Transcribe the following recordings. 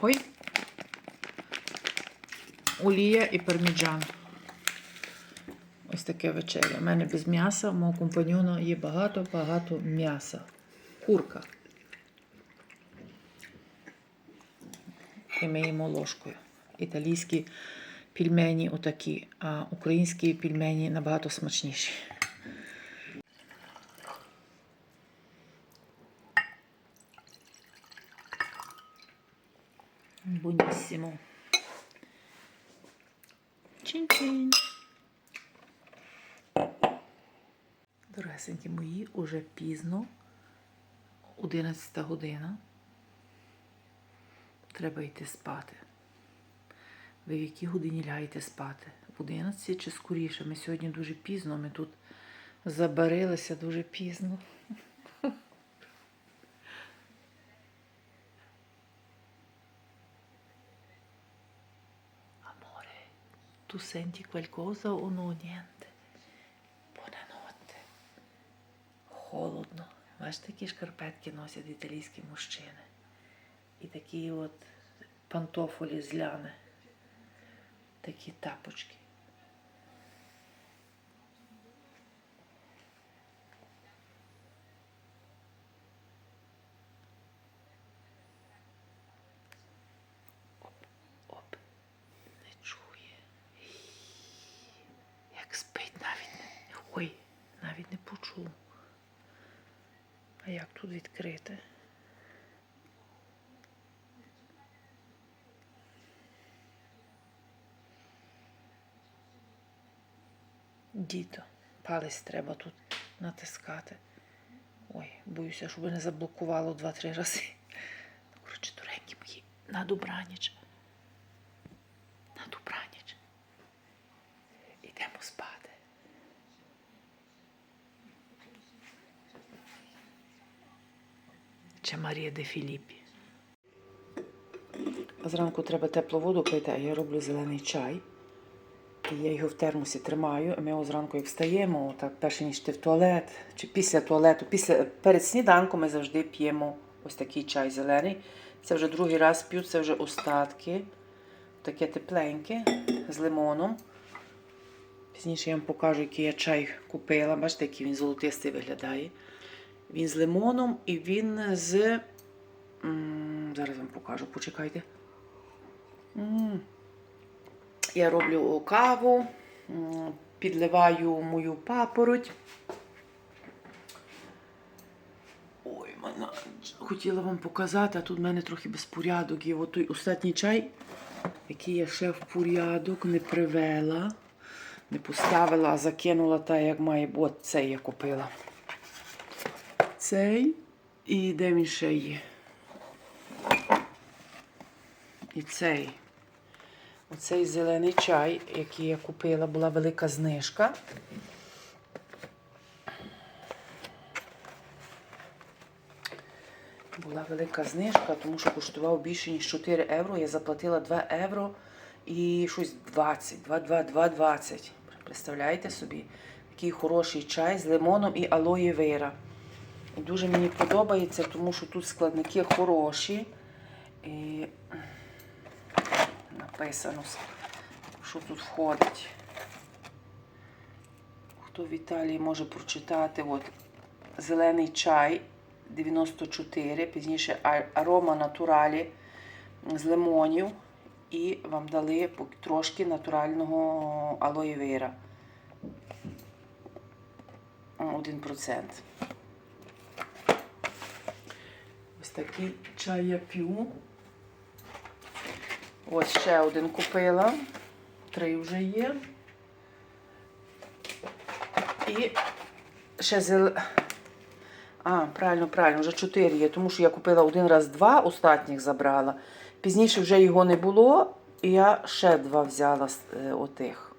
Ой. Олія і парміджан. Ось таке вечеря. У мене без м'яса, у мого компаньона є багато-багато м'яса. Курка. І ми їмо ложкою. Італійські пельмені отакі, а українські пельмені набагато смачніші. Buonissimo. Чин-чин. Дорогесенькі мої, уже пізно, 11 година. Треба йти спати. Ви в якій годині лягаєте спати? В 11 чи скоріше? Ми сьогодні дуже пізно, ми тут забарилися дуже пізно. Tu senti qualcosa o no niente? Buonanotte. Холодно. Бачиш, такі шкарпетки носять італійські мужчини. І такі от пантофолі з. Такі тапочки. Оп, оп, не чує. Як спить навіть не. Ой, навіть не почув. А як тут відкрити? Діто, палець треба тут натискати. Ой, боюся, щоб не заблокувало два-три рази. Коротше, доренькі мої, на добраніч. На добраніч. Ідемо спати. Чи Марія де Філіппі. Зранку треба теплу воду пити, а я роблю зелений чай. І я його в термосі тримаю, і ми його зранку, як встаємо, так перше ніж ти в туалет, чи після туалету, після, перед сніданком ми завжди п'ємо ось такий чай зелений. Це вже другий раз п'ю, це вже остатки. Таке тепленьке з лимоном. Пізніше я вам покажу, який я чай купила. Бачите, який він золотистий виглядає. Він з лимоном і він з. Зараз вам покажу, почекайте. Я роблю каву, підливаю мою папороть. Ой, мене хотіла вам показати, а тут в мене трохи безпорядок є. От той остатній чай, який я ще в порядок не привела, не поставила, а закинула так, як має. От цей я купила. Цей і де він ще є? І цей. Оцей зелений чай, який я купила, була велика знижка. Була велика знижка, тому що коштував більше, ніж 4 євро. Я заплатила 2 євро і щось 20, 2, 2, 2, 20. Представляєте собі, такий хороший чай з лимоном і алоє вера. І дуже мені подобається, тому що тут складники хороші. І написано, що тут входить. Хто в Італії може прочитати, от зелений чай 94, пізніше арома натуралі з лимонів. І вам дали трошки натурального алоє вера. 1%. Такий чай я п'ю. Ось ще один купила. Три вже є. І ще зел... А, правильно, правильно, вже чотири є, тому що я купила один раз два, останніх забрала. Пізніше вже його не було, і я ще два взяла з е, отих.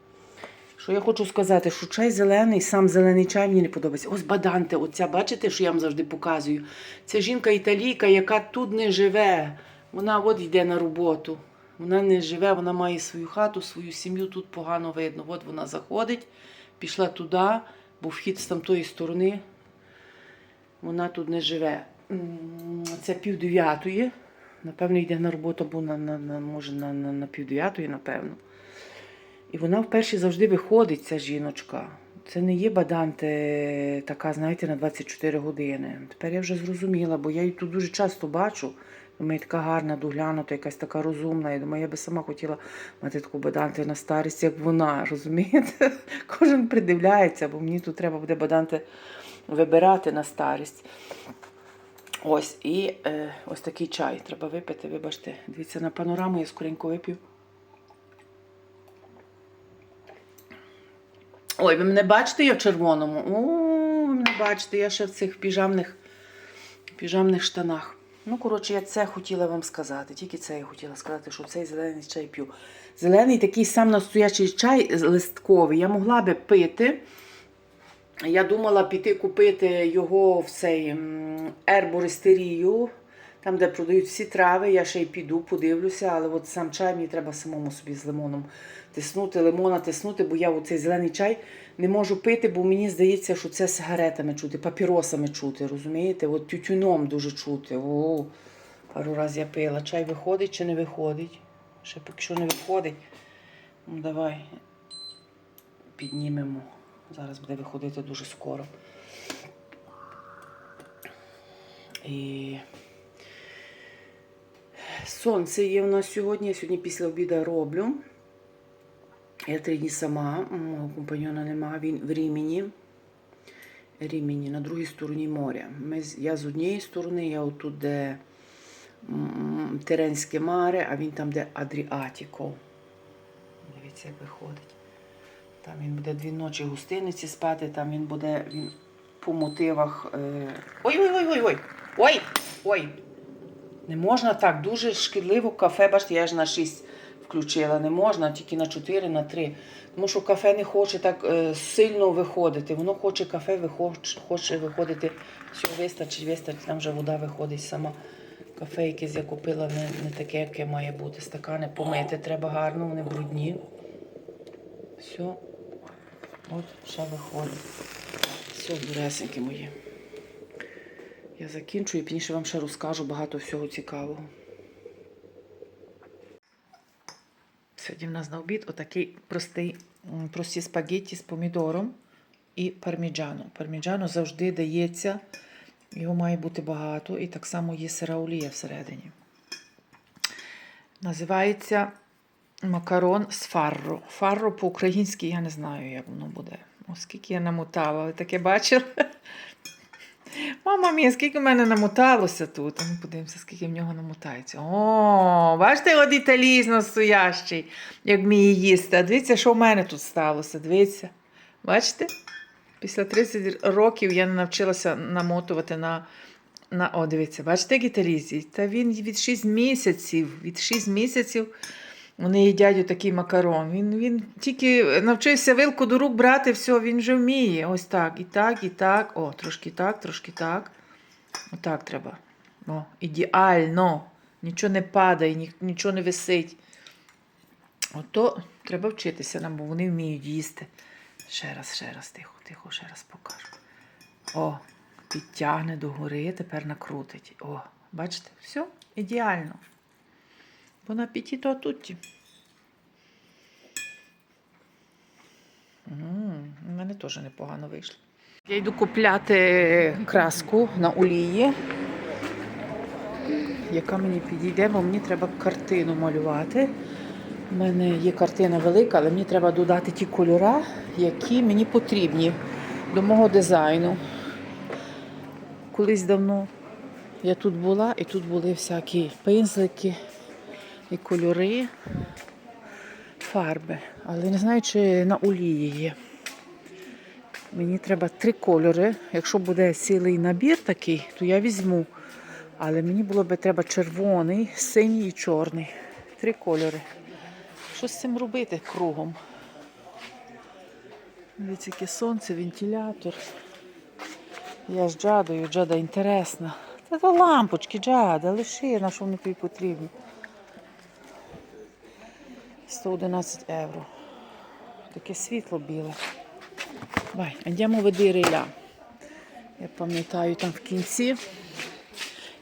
Що я хочу сказати, що чай зелений, сам зелений чай мені не подобається. Ось баданте, оця, бачите, що я вам завжди показую. Це жінка-італійка, яка тут не живе. Вона от йде на роботу. Вона не живе, вона має свою хату, свою сім'ю, тут погано видно. От вона заходить, пішла туди, бо вхід з тамтої сторони. Вона тут не живе. Це пів дев'ятої. Напевно, йде на роботу, або на, на, на, може на, на, на півдев'ятої, напевно. І вона вперше завжди виходить, ця жіночка. Це не є баданте така, знаєте, на 24 години. Тепер я вже зрозуміла, бо я її тут дуже часто бачу. Думаю, така гарна, доглянута, якась така розумна. Я думаю, я би сама хотіла мати таку баданте на старість, як вона, розумієте? Кожен придивляється, бо мені тут треба буде баданте вибирати на старість. Ось, і е, ось такий чай треба випити, вибачте. Дивіться на панораму, я скоренько вип'ю. Ой, ви мене бачите, я в червоному. О, ви мене бачите, я ще в цих піжамних, піжамних штанах. Ну, коротше, я це хотіла вам сказати. Тільки це я хотіла сказати, що цей зелений чай п'ю. Зелений такий сам настоячий чай листковий. Я могла би пити. Я думала піти купити його в цей ербористерію, там, де продають всі трави. Я ще й піду, подивлюся, але от сам чай мені треба самому собі з лимоном тиснути, лимона тиснути, бо я оцей зелений чай не можу пити, бо мені здається, що це сигаретами чути, папіросами чути, розумієте? От тютюном дуже чути. О, пару разів я пила. Чай виходить чи не виходить? Ще поки що не виходить. Ну, давай піднімемо. Зараз буде виходити дуже скоро. І сонце є у нас сьогодні. Я сьогодні після обіду роблю. Я три дні сама, мого компаньона нема, він в Рімені. Рімені, на другій стороні моря. Ми, я з однієї сторони, я отут, де Теренське море, а він там, де Адріатіко. Дивіться, як виходить. Там він буде дві ночі в гостиниці спати, там він буде він по мотивах. Е... Ой, ой, ой, ой, ой! Ой! Ой! Не можна так, дуже шкідливо кафе, бачите, я ж на 6 включила. Не можна, тільки на 4, на 3. Тому що кафе не хоче так е, сильно виходити. Воно хоче кафе, вихоч- хоче виходити. Все, вистачить, вистачить, там вже вода виходить сама. Кафе, яке я купила, не, не таке, яке має бути. Стакани помити треба гарно, вони брудні. Все. От ще виходить. Все, дуресенькі мої. Я закінчую і пізніше вам ще розкажу багато всього цікавого. Сьогодні в нас на обід отакий простий, прості спагетті з помідором і парміджано. Парміджано завжди дається, його має бути багато, і так само є сира олія всередині. Називається макарон з фарро. Фарро по-українськи я не знаю, як воно буде. Оскільки я намотала, ви таке бачили? Мама мія, скільки в мене намоталося тут. Ну подивимося, скільки в нього намотається. О, бачите, от італієць настоящий, як вміє їсти. А дивіться, що в мене тут сталося. Дивіться. Бачите? Після 30 років я не навчилася намотувати на. на... О, дивіться, бачите, як італійці? Та він від 6 місяців. Від 6 місяців вони їдять такий макарон. Він, він тільки навчився вилку до рук брати, все, він вже вміє. Ось так. І так, і так. О, трошки так, трошки так. Отак треба. О, ідеально. Нічого не падає, ні- нічого не висить. Ото треба вчитися нам, бо вони вміють їсти. Ще раз, ще раз, тихо, тихо, ще раз покажу. О, підтягне догори, тепер накрутить. О, бачите, все ідеально. Бон апетito a tutti. У мене теж непогано вийшло. Я йду купляти краску на олії, яка мені підійде, бо мені треба картину малювати. У мене є картина велика, але мені треба додати ті кольори, які мені потрібні до мого дизайну. Колись давно я тут була, і тут були всякі пензлики і кольори, фарби. Але не знаю, чи на олії є. Мені треба три кольори. Якщо буде цілий набір такий, то я візьму. Але мені було би треба червоний, синій і чорний. Три кольори. Що з цим робити кругом? Дивіться, яке сонце, вентилятор. Я з джадою, джада інтересна. То лампочки, джада, лиши, на що вони тобі потрібні. 111 євро. Таке світло біле. Andiamo a vedere là. Я пам'ятаю там в кінці.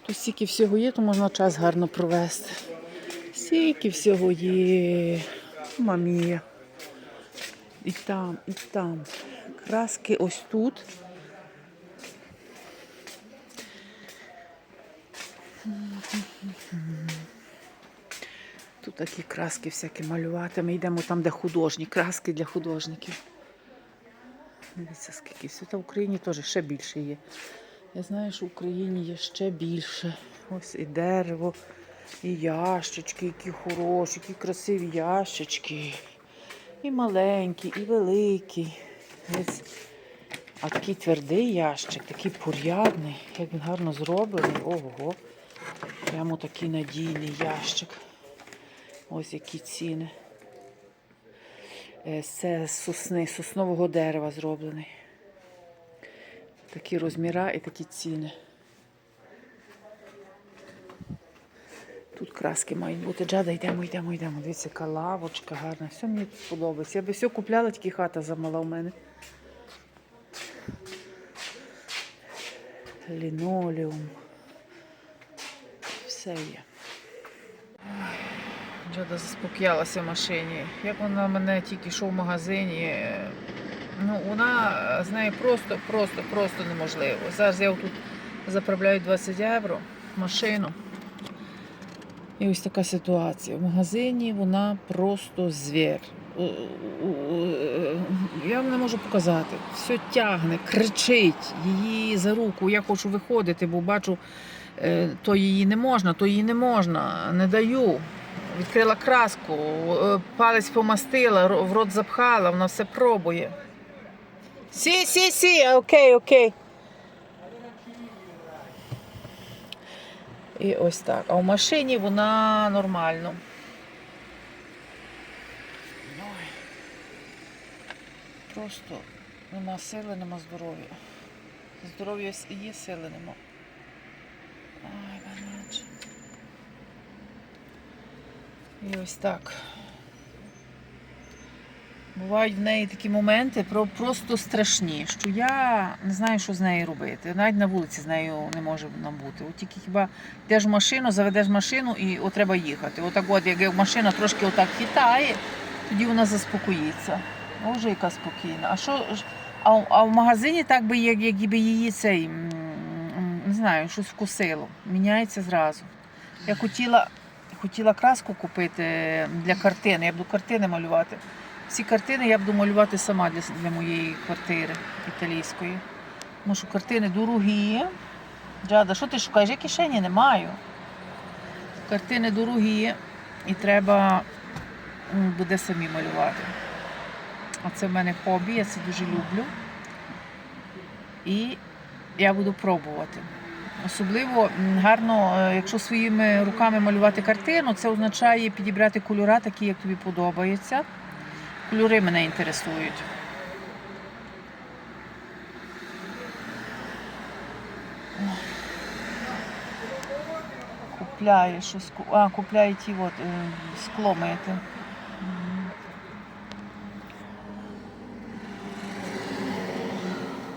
Тут стільки всього є, то можна час гарно провести. Стільки всього є. Мамія. І там, і там. Краски ось тут. Тут такі краски всякі малювати. Ми йдемо там, де художні, краски для художників. Дивіться, скільки все. Та в Україні теж ще більше є. Я знаю, що в Україні є ще більше. Ось і дерево, і ящички, які хороші, які красиві ящички. І маленькі, і великі. Ось. А такий твердий ящик, такий порядний, як він гарно зроблений. Ого. Прямо такий надійний ящик. Ось які ціни. Е, Це з сосни, соснового дерева зроблений. Такі розміра і такі ціни. Тут краски мають бути. Джада, йдемо, йдемо, йдемо. Дивіться, яка лавочка гарна. Все мені подобається. Я би все купляла, тільки хата замала в мене. Лінолеум. Все є. Джада заспокоялася в машині. Як вона мене тільки йшов в магазині. е, Ну, вона е, з нею просто, просто, просто неможливо. Зараз я тут заправляю 20 євро в машину. І ось така ситуація. В магазині вона просто звір. Е, Я вам не можу показати. Все тягне, кричить її за руку. Я хочу виходити, бо бачу, то її не можна, то її не можна, не даю. Відкрила краску, е, палець помастила, в рот запхала, вона все пробує. Сі, сі, сі, окей, окей. І ось так. А в машині вона нормально. Просто нема сили, нема здоров'я. Здоров'я є, сили нема. Ай, бананчик. І ось так. Бувають в неї такі моменти просто страшні, що я не знаю, що з нею робити. Навіть на вулиці з нею не може нам бути. От тільки хіба йдеш в машину, заведеш машину і от треба їхати. Отак от, як машина трошки отак хитає, тоді вона заспокоїться. Боже, яка спокійна. А що а, а в магазині так би, як, якби її цей, не знаю, щось вкусило. Міняється зразу. Я хотіла, хотіла краску купити для картини, я буду картини малювати. Всі картини я буду малювати сама для, для моєї квартири італійської. Тому що картини дорогі. Джада, що ти шукаєш? Я кишені не маю. Картини дорогі і треба буде самі малювати. А це в мене хобі, я це дуже люблю. І я буду пробувати. Особливо гарно, е, якщо своїми руками малювати картину, це означає підібрати кольори, такі, як тобі подобаються. Кольори мене інтересують. Купляє щось. А, купляє ті от, е, скло мити.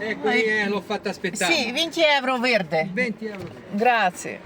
Eh, e eh, l'ho fatta aspettare. Sì, 20 euro verde. 20 euro. Grazie.